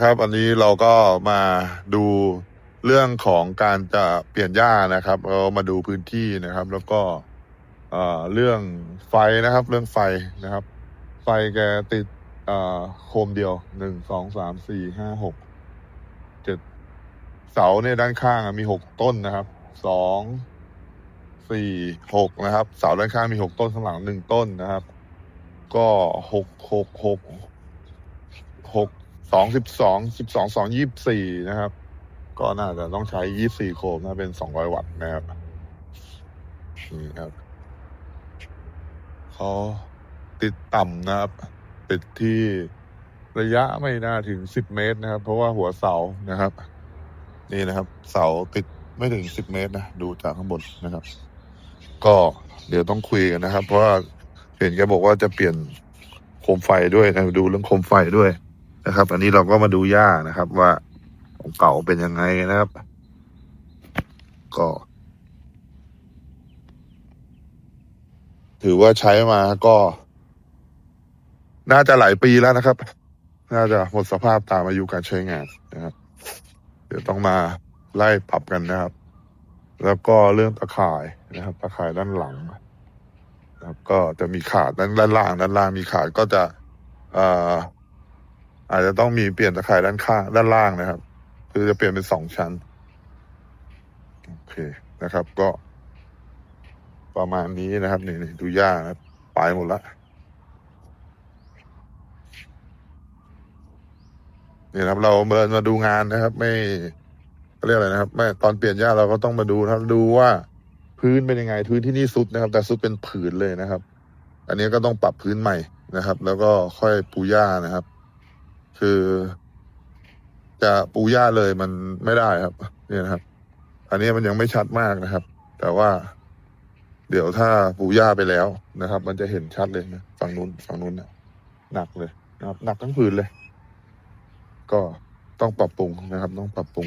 ครับอันนี้เราก็มาดูเรื่องของการจะเปลี่ยนหญ้านะครับ เรามาดูพื้นที่นะครับ แล้วก็เอ่อเรื่องไฟนะครับ เรื่องไฟนะครับ ไฟแกติดเอ่อโคมเดียวหนึ่งสองสามสี่ห้าหกเจ็ดเสาเนี่ยด้านข้างมีหกต้นนะครับสองสี่หกนะครับ เสาด้านข้างมีหกต้นข้างหลังหนึ่งต้นนะครับ ก็หกหกหกหก สองสิบสองสิบสองสองยี่สิบสี่นะครับ ก็น่าจะต้องใช้ยี่สี่โคมนะเป็นสองร้อยวัตต์นะครับนี่ครับเขาติดต่ำนะครับติดที่ระยะไม่น่าถึงสิบเมตรนะครับ เพราะว่าหัวเสานะครับ นี่นะครับ เสาติดไม่ถึงสิบเมตรนะดูจากข้างบนนะครับ ก็เดี๋ยวต้องคุยกันนะครับ เพราะว่าเห็นแกบอกว่าจะเปลี่ยนโคมไฟด้วยนะดูเรื่องโคมไฟด้วย นะครับ อันนี้เราก็มาดูหญ้านะครับ ว่าของเก่าเป็นยังไงนะครับ ก็ ถือว่าใช้มาก็ น่าจะหลายปีแล้วนะครับ น่าจะหมดสภาพตามอายุการใช้งานนะครับ เดี๋ยวต้องมาไล่ปรับกันนะครับ แล้วก็เรื่องตะข่ายนะครับ ตะข่ายด้านหลังนะครับ ก็จะมีขาดด้านล่างด้านล่างมีขาดก็จะอ่อ อาจจะต้องมีเปลี่ยนตะข่ายด้านข้างด้านล่างนะครับ คือจะเปลี่ยนเป็นสองชั้น โอเคนะครับ ก็ ประมาณนี้นะครับนี่นดูย่านะครับไปหมดละนี่ครับ เราเมินมาดูงานนะครับ ไม่เรียกอะไรนะครับไม่ตอนเปลี่ยนหญ้าเราก็ต้องมาดูนะครับดูว่าพื้นเป็นยังไง พื้นที่นี่ซุดนะครับ แต่ซุดเป็นผืนเลยนะครับ อันนี้ก็ต้องปรับพื้นใหม่นะครับ แล้วก็ค่อยปูหญ้านะครับ คือ จะปูย่าเลยมันไม่ได้ครับ เนี่ยนะครับ อันนี้มันยังไม่ชัดมากนะครับ แต่ว่า เดี๋ยวถ้าปูย่าไปแล้วนะครับ มันจะเห็นชัดเลยนะฝั่งนู้นฝั่งนู้นนะหนักเลยนะครับ หนักทั้งผืนเลย ก็ต้องปรับปรุงนะครับ ต้องปรับปรุง